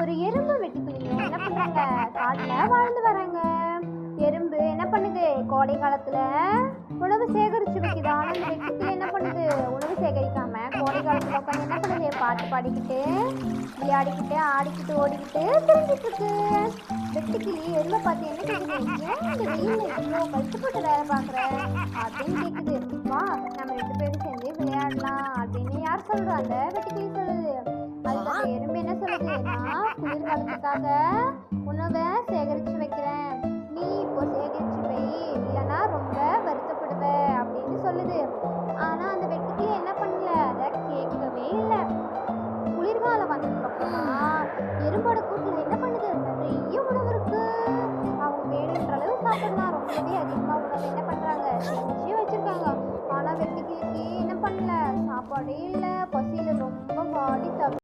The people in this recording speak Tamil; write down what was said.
ஒரு எறும்பு வெட்டுக்கிளியும் என்ன பண்ணுங்க? காட்டுல வாழ்ந்து வராங்க எறும்பு என்ன பண்ணுது? கோடை காலத்துல உணவு சேகரிச்சு வைக்குது ஆனா இந்த வெட்டுக்கிளி என்ன பண்ணுது? உணவு சேகரிக்காம கோடை காலத்துல உட்காந்து என்ன பண்ணுது? பாட்டு பாடிக்கிட்டு விளையாடிக்கிட்டு ஆடிக்கிட்டு ஓடிக்கிட்டு தெரிஞ்சிட்டு இருக்கு. வெட்டுக்கிளி எருமை பார்த்து என்ன கேட்குது ஏன் இந்த வெயில்ல இவ்வளோ கஷ்டப்பட்டு வேலை பார்க்குற? அப்படின்னு கேட்குது வா நம்ம ரெண்டு பேரும் சேர்ந்து விளையாடலாம் அப்படின்னு யார் சொல்றா? அந்த வெட்டுக்கிளி சொல்லுது. எறும்பு என்ன சொல்லுது? நான் குளிர்காலத்துக்காக உணவை சேகரிச்சு வைக்கிறேன். நீ இப்போ சேகரிச்சு வை இல்லைன்னா ரொம்ப வருத்தப்படுவ அப்படின்னு சொல்லுது. ஆனால் அந்த வெட்டுக்கிளி என்ன பண்ணல? அதை கேட்கவே இல்லை. குளிர்காலம் வந்ததுக்கப்புறமா எறும்போட கூட்டில் என்ன பண்ணுது? நிறைய உணவு இருக்கு. அவங்க வேணுன்ற அளவு சாப்பிடலாம். ரொம்பவே அதிகமாக உணவு என்ன பண்ணுறாங்க செஞ்சு வச்சுருக்காங்க. ஆனால் வெட்டுக்கிளிக்கு என்ன பண்ணல? சாப்பாடே இல்லை.